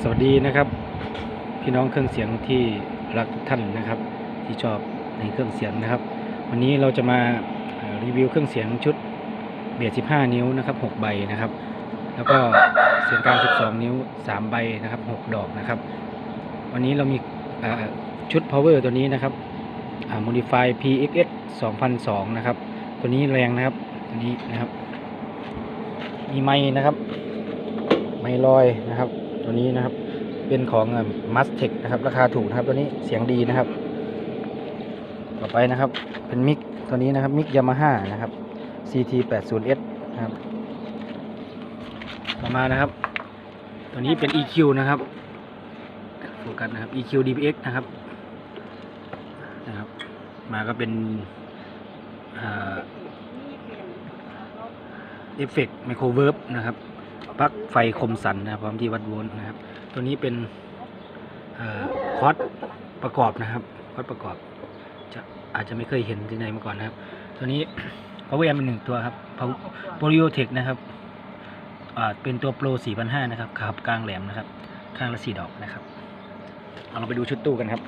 สวัสดีนะครับ พี่น้องเครื่องเสียงที่รักทุกท่านนะครับ ที่ชอบในเครื่องเสียงนะครับ วันนี้เราจะมารีวิวเครื่องเสียงชุดเบียด15 นิ้วนะครับ6ใบนะครับ แล้วก็เสียงกลาง12 นิ้ว 3 ใบนะครับ 6 ดอกนะครับ วันนี้เรามีชุด power ตัวนี้นะครับอ่า modify PXS 2002 นะครับ ตัวนี้แรงนะครับตัวนี้นะครับ มีไม้นะครับ ไมลอยนะครับ ตัวนี้นะครับ เป็นของมัสเทคนะครับ ราคาถูกนะครับ ตัวนี้เสียงดีนะครับ ต่อไปนะครับ เป็นมิกตัวนี้นะครับ มิกยามาฮ่านะครับ CT 8 0 S นะครับ ต่อมานะครับ ตัวนี้เป็น EQ นะครับโฟกัสนะครับ EQ DPX นะครับ นะครับ มาก็เป็นเอฟเฟกต์ไมโครเวิร์บนะครับ ปลั๊กไฟคมสันนะครับพร้อมที่วัดโวลต์นะครับ ตัวนี้เป็นอคอร์สประกอบนะครับคอร์สประกอบ จะอาจจะไม่เคยเห็นที่ไหนมาก่อนนะครับ ตัวนี้ power amp เป็นหนึ่งตัวครับ p o l i o t e c h นะครับเป็นตัวโปร 4,500 นะครับขับกลางแหลมนะครับ ข้างละสี่ดอกนะครับเอาเราไปดูชุดตู้กันครับ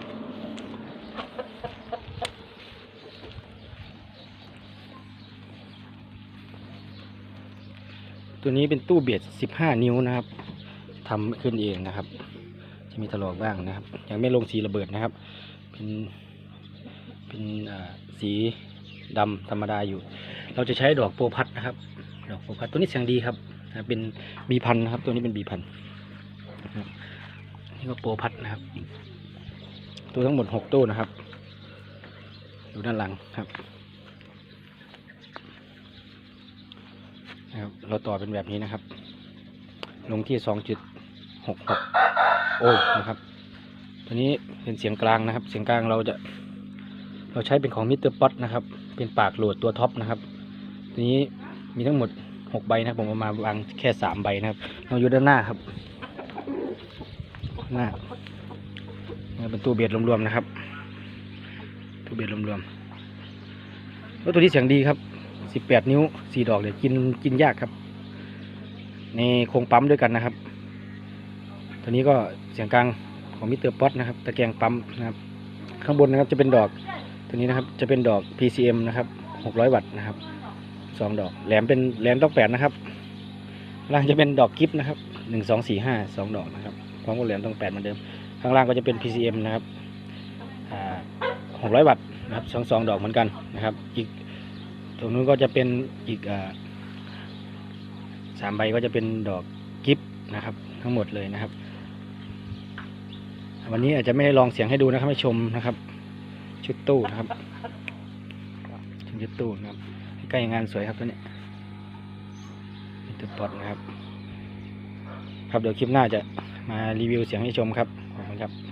ตัวนี้เป็นตู้เบียด15นิ้วนะครับทำขึ้นเองนะครับ จะมีถลอกบ้างนะครับยังไม่ลงสีระเบิดนะครับ เป็นเป็นสีดำธรรมดาอยู่ เราจะใช้ดอกโปพัดนะครับ ดอกโปพัดตัวนี้เสียงดีครับเป็นบีพันนะครับ ตัวนี้เป็นบีพันนี่ก็โปพัดนะครับ ตัวทั้งหมดหกตู้นะครับอยู่ด้านหลังครับ นะครับ เราต่อเป็นแบบนี้นะครับ ลงที่2.66โอห์มนะครับ ตัวนี้เป็นเสียงกลางนะครับ เสียงกลางเราจะ เราใช้เป็นของมิสเตอร์ป๊อตนะครับ เป็นปากโหลดตัวท็อปนะครับ ตัวนี้มีทั้งหมด6ใบนะผมเอามาวางแค่3ใบนะครับ เราอยู่ด้านหน้าครับ หน้านี่เป็นตู้เบียดรวมๆนะครับตู้เบียดรวมๆแล้วตัวนี้เสียงดีครับ สิบแปดนิ้วสี่ดอกเลยกินกินยากครับ ในโครงปั๊มด้วยกันนะครับ ตัวนี้ก็เสียงกลางของมิเตอร์ป๊อตนะครับ ตะแกรงปั๊มนะครับ ข้างบนนะครับจะเป็นดอก ตัวนี้นะครับจะเป็นดอก PCM นะครับหกร้อยวัตต์นะครับสองดอก แหลมเป็นแหลมต้องแปดนะครับล่างจะเป็นดอกกิฟต์นะครับหนึ่งสองสี่ห้าสองดอกนะครับพร้อมกับแหลมต้องแปดเหมือนเดิม ข้างล่างก็จะเป็น PCM นะครับหกร้อยวัตต์นะครับสองสองดอกเหมือนกันนะครับ อีก ตรงนู้นก็จะเป็นอีกอสามใบก็จะเป็นดอกกิฟนะครับ ทั้งหมดเลยนะครับ วันนี้อาจจะไม่ได้ลองเสียงให้ดูนะครับให้ชมนะครับ ชุดตู้นะครับชุดตู้นะครับใกล้งานสวยครับตัวนี้มิเตอร์ปอดนะครับ ครับเดี๋ยวคลิปหน้าจะมารีวิวเสียงให้ชมครับขอบคุณครับ